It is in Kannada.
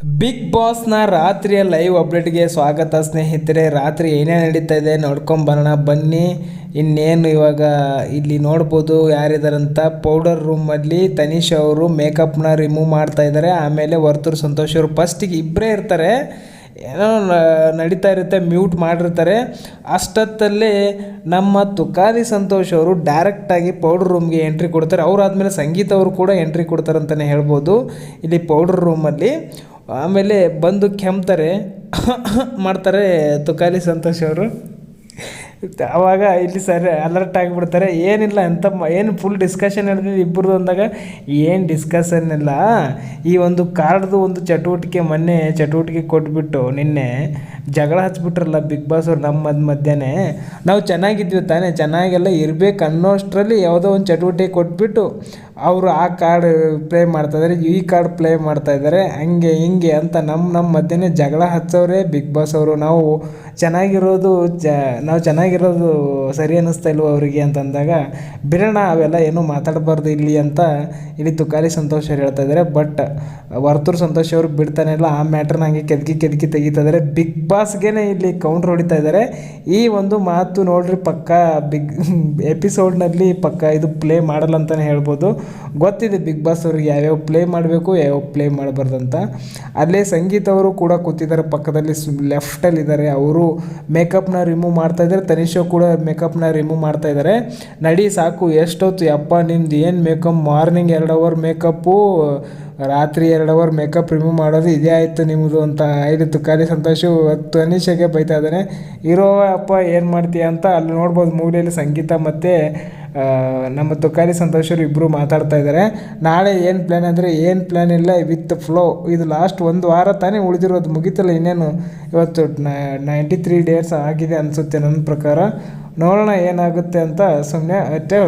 ಬಿಗ್ ಬಾಸ್ನ ರಾತ್ರಿಯ ಲೈವ್ ಅಪ್ಡೇಟ್ಗೆ ಸ್ವಾಗತ ಸ್ನೇಹಿತರೆ. ರಾತ್ರಿ ಏನೇ ನಡೀತಾ ಇದೆ ನೋಡ್ಕೊಂಬರೋಣ ಬನ್ನಿ. ಇನ್ನೇನು ಇವಾಗ ಇಲ್ಲಿ ನೋಡ್ಬೋದು ಯಾರಿದಾರಂತ. ಪೌಡರ್ ರೂಮಲ್ಲಿ ತನಿಷ್ ಅವರು ಮೇಕಪ್ನ ರಿಮೂವ್ ಮಾಡ್ತಾ ಇದ್ದಾರೆ. ಆಮೇಲೆ ವರ್ತೂರು ಸಂತೋಷ್ ಅವರು ಫಸ್ಟಿಗೆ ಇಬ್ಬರೇ ಇರ್ತಾರೆ. ಏನೋ ನಡೀತಾ ಇರುತ್ತೆ ಮ್ಯೂಟ್ ಮಾಡಿರ್ತಾರೆ. ಅಷ್ಟೊತ್ತಲ್ಲೇ ನಮ್ಮ ತುಕಾಲಿ ಸಂತೋಷ್ ಅವರು ಡೈರೆಕ್ಟಾಗಿ ಪೌಡರ್ ರೂಮ್ಗೆ ಎಂಟ್ರಿ ಕೊಡ್ತಾರೆ. ಅವ್ರು ಆದಮೇಲೆ ಸಂಗೀತ ಅವರು ಕೂಡ ಎಂಟ್ರಿ ಕೊಡ್ತಾರೆ ಅಂತಲೇ ಹೇಳ್ಬೋದು. ಇಲ್ಲಿ ಪೌಡರ್ ರೂಮಲ್ಲಿ ಆಮೇಲೆ ಬಂದು ಕೆಮ್ತಾರೆ, ಮಾಡ್ತಾರೆ ತುಕಾಲಿ ಸಂತೋಷ್ ಅವರು. ಆವಾಗ ಇಲ್ಲಿ ಸರಿ ಅಲರ್ಟ್ ಆಗಿಬಿಡ್ತಾರೆ, ಏನಿಲ್ಲ ಅಂತ ಏನು ಫುಲ್ ಡಿಸ್ಕಷನ್ ಹೇಳ್ತೀವಿ ಇಬ್ಬರದು ಅಂದಾಗ, ಏನು ಡಿಸ್ಕಷನ್ ಇಲ್ಲ. ಈ ಒಂದು ಕಾರ್ಡ್ದು ಒಂದು ಚಟುವಟಿಕೆ ಮೊನ್ನೆ ಚಟುವಟಿಕೆ ಕೊಟ್ಬಿಟ್ಟು ನಿನ್ನೆ ಜಗಳ ಹಚ್ಬಿಟ್ರಲ್ಲ ಬಿಗ್ ಬಾಸ್ ಅವ್ರು ನಮ್ಮ ಮಧ್ಯ ಮಧ್ಯಾಹ್ನ. ನಾವು ಚೆನ್ನಾಗಿದ್ವಿ ತಾನೇ, ಚೆನ್ನಾಗೆಲ್ಲ ಇರಬೇಕು ಅನ್ನೋಷ್ಟರಲ್ಲಿ ಯಾವುದೋ ಒಂದು ಚಟುವಟಿಕೆ ಕೊಟ್ಬಿಟ್ಟು ಅವರು ಆ ಕಾರ್ಡ್ ಪ್ಲೇ ಮಾಡ್ತಾ ಇದ್ದಾರೆ ಈ ಕಾರ್ಡ್ ಪ್ಲೇ ಮಾಡ್ತಾ ಇದ್ದಾರೆ ಹಂಗೆ ಹಿಂಗೆ ಅಂತ ನಮ್ಮ ನಮ್ಮ ಮಧ್ಯೆ ಜಗಳ ಹಚ್ಚೋರೇ ಬಿಗ್ ಬಾಸ್ ಅವರು. ನಾವು ಚೆನ್ನಾಗಿರೋದು ಜ, ನಾವು ಚೆನ್ನಾಗಿರೋದು ಸರಿ ಅನ್ನಿಸ್ತಾ ಇಲ್ವೋ ಅವರಿಗೆ ಅಂತಂದಾಗ ಬಿಡೋಣ ಅವೆಲ್ಲ ಏನೂ ಮಾತಾಡಬಾರ್ದು ಇಲ್ಲಿ ಅಂತ ಇಲ್ಲಿ ತುಕಾಲಿ ಸಂತೋಷ್ ಅವ್ರು ಹೇಳ್ತಾ ಇದ್ದಾರೆ ಬಟ್ ವರ್ತೂರು ಸಂತೋಷ್ ಅವ್ರಿಗೆ ಬಿಡ್ತಾನೆ ಇಲ್ಲ, ಆ ಮ್ಯಾಟ್ರನ್ನ ಹಂಗೆ ಕೆದಕಿ ಕೆದಕಿ ತೆಗಿತಾ ಇದ್ದಾರೆ ಬಿಗ್ ಬಾಸ್ಗೆ ಇಲ್ಲಿ ಕೌಂಟ್ರ್ ಹೊಡಿತಾ ಇದ್ದಾರೆ ಈ ಒಂದು ಮಾತು ನೋಡ್ರಿ ಪಕ್ಕ ಬಿಗ್ ಎಪಿಸೋಡ್ನಲ್ಲಿ ಪಕ್ಕ ಇದು ಪ್ಲೇ ಮಾಡಲ್ಲ ಅಂತಲೇ ಹೇಳ್ಬೋದು. ಗೊತ್ತಿದೆ ಬಿಗ್ ಬಾಸ್ ಅವ್ರಿಗೆ ಯಾವ್ಯಾವ ಪ್ಲೇ ಮಾಡಬೇಕು, ಯಾವ್ಯಾವ ಪ್ಲೇ ಮಾಡಬಾರ್ದು ಅಂತ ಅಲ್ಲೇ ಸಂಗೀತ ಅವರು ಕೂಡ ಕೂತಿದ್ದಾರೆ ಪಕ್ಕದಲ್ಲಿ ಲೆಫ್ಟಲ್ಲಿ ಇದ್ದಾರೆ. ಅವರು ಮೇಕಪ್ನ ರಿಮೂವ್ ಮಾಡ್ತಾ ಇದ್ದಾರೆ. ತನಿಷಾ ಕೂಡ ಮೇಕಪ್ನ ರಿಮೂವ್ ಮಾಡ್ತಾ ಇದ್ದಾರೆ. ನಡಿ ಸಾಕು, ಎಷ್ಟೊತ್ತು ಅಪ್ಪ ನಿಮ್ದು ಏನು ಮೇಕಪ್ ಮಾರ್ನಿಂಗ್ ಎರಡು ಅವರ್ ಮೇಕಪ್ಪು ರಾತ್ರಿ ಎರಡು ಅವರ್ ಮೇಕಪ್ ರಿಮೂವ್ ಮಾಡೋದು ಇದೇ ಆಯಿತು ನಿಮ್ಮದು ಅಂತ ಐದು ತುಕಾಲಿ ಸಂತೋಷು ತನಿಷಗೆ ಬೈತಾ ಇದ್ದಾನೆ. ಇರೋ ಅಪ್ಪ ಏನು ಮಾಡ್ತೀಯ ಅಂತ ಅಲ್ಲಿ ನೋಡ್ಬೋದು ಮೂಲೆಯಲ್ಲಿ ಸಂಗೀತ ಮತ್ತು ನಮ್ಮ ತುಕಾಲಿ ಸಂತೋಷರು ಇಬ್ಬರು ಮಾತಾಡ್ತಾ ಇದ್ದಾರೆ ನಾಳೆ ಏನು ಪ್ಲ್ಯಾನ್ ಅಂದರೆ ಏನು ಪ್ಲ್ಯಾನ್ ಇಲ್ಲ ವಿತ್ ಫ್ಲೋ ಇದು ಲಾಸ್ಟ್ ಒಂದು ವಾರ ತಾನೇ ಉಳಿದಿರೋದು, ಮುಗಿತಲ್ಲ ಇನ್ನೇನು? ಇವತ್ತು ನೈಂಟಿ ತ್ರೀ ಡೇಸ್ ಆಗಿದೆ ಅನಿಸುತ್ತೆ ನನ್ನ ಪ್ರಕಾರ. ನೋಡೋಣ ಏನಾಗುತ್ತೆ ಅಂತ ಸುಮ್ಮನೆ ಹೋಗ್ತಾರೆ